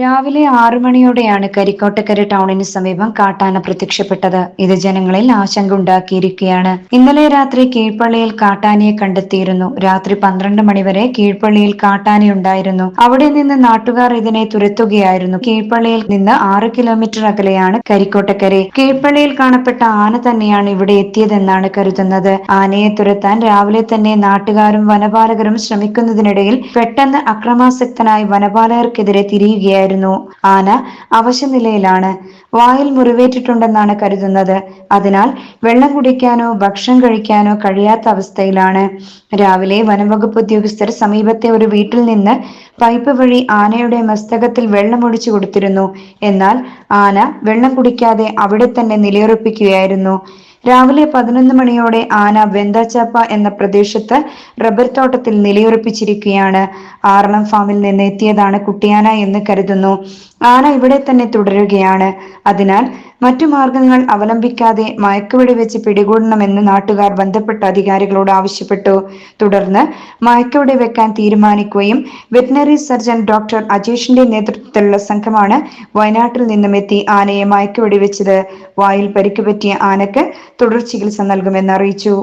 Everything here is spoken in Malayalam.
രാവിലെ ആറു മണിയോടെയാണ് കരിക്കോട്ടക്കര ടൗണിന് സമീപം കാട്ടാന പ്രത്യക്ഷപ്പെട്ടത്. ഇത് ജനങ്ങളിൽ ആശങ്ക ഉണ്ടാക്കിയിരിക്കുകയാണ്. ഇന്നലെ രാത്രി കീഴ്പള്ളിയിൽ കാട്ടാനയെ കണ്ടെത്തിയിരുന്നു. രാത്രി പന്ത്രണ്ട് മണിവരെ കീഴ്പള്ളിയിൽ കാട്ടാനയുണ്ടായിരുന്നു. അവിടെ നിന്ന് നാട്ടുകാർ ഇതിനെ തുരത്തുകയായിരുന്നു. കീഴ്പള്ളിയിൽ നിന്ന് ആറ് കിലോമീറ്റർ അകലെയാണ് കരിക്കോട്ടക്കരെ. കീഴ്പള്ളിയിൽ കാണപ്പെട്ട ആന തന്നെയാണ് ഇവിടെ എത്തിയതെന്നാണ് കരുതുന്നത്. ആനയെ തുരത്താൻ രാവിലെ തന്നെ നാട്ടുകാരും വനപാലകരും ശ്രമിക്കുന്നതിനിടയിൽ പെട്ടെന്ന് അക്രമാസക്തനായി വനപാലകർക്കെതിരെ തിരിയുകയായിരുന്നു. ആന അവശനിലയിലാണ്. വായിൽ മുറിവേറ്റിട്ടുണ്ടെന്നാണ് കരുതുന്നത്. അതിനാൽ വെള്ളം കുടിക്കാനോ ഭക്ഷണം കഴിക്കാനോ കഴിയാത്ത അവസ്ഥയിലാണ്. രാവിലെ വനംവകുപ്പ് ഉദ്യോഗസ്ഥർ സമീപത്തെ ഒരു വീട്ടിൽ നിന്ന് പൈപ്പ് വഴി ആനയുടെ മസ്തകത്തിൽ വെള്ളം ഒഴിച്ചു കൊടുത്തിരുന്നു. എന്നാൽ ആന വെള്ളം കുടിക്കാതെ അവിടെ തന്നെ നിലയുറപ്പിക്കുകയായിരുന്നു. രാവിലെ പതിനൊന്ന് മണിയോടെ ആന വെന്താച്ചാപ്പ എന്ന പ്രദേശത്ത് റബ്ബർ തോട്ടത്തിൽ നിലയുറപ്പിച്ചിരിക്കുകയാണ്. ആറളം ഫാമിൽ നിന്ന് എത്തിയതാണ് കുട്ടിയാന എന്ന് കരുതുന്നു. ആന ഇവിടെ തന്നെ തുടരുകയാണ്. അതിനാൽ മറ്റു മാർഗങ്ങൾ അവലംബിക്കാതെ മയക്കുവെടി വെച്ച് പിടികൂടണമെന്ന് നാട്ടുകാർ ബന്ധപ്പെട്ട അധികാരികളോട് ആവശ്യപ്പെട്ടു. തുടർന്ന് മയക്കുവെടി വെക്കാൻ തീരുമാനിക്കുകയും വെറ്റിനറി സർജൻ ഡോക്ടർ അജീഷിന്റെ നേതൃത്വത്തിലുള്ള സംഘമാണ് വയനാട്ടിൽ നിന്നും എത്തി ആനയെ മയക്കുവെടി വെച്ചത്. വായിൽ പരിക്കുപറ്റിയ ആനക്ക് തുടർ ചികിത്സ നൽകുമെന്ന് അറിയിച്ചു.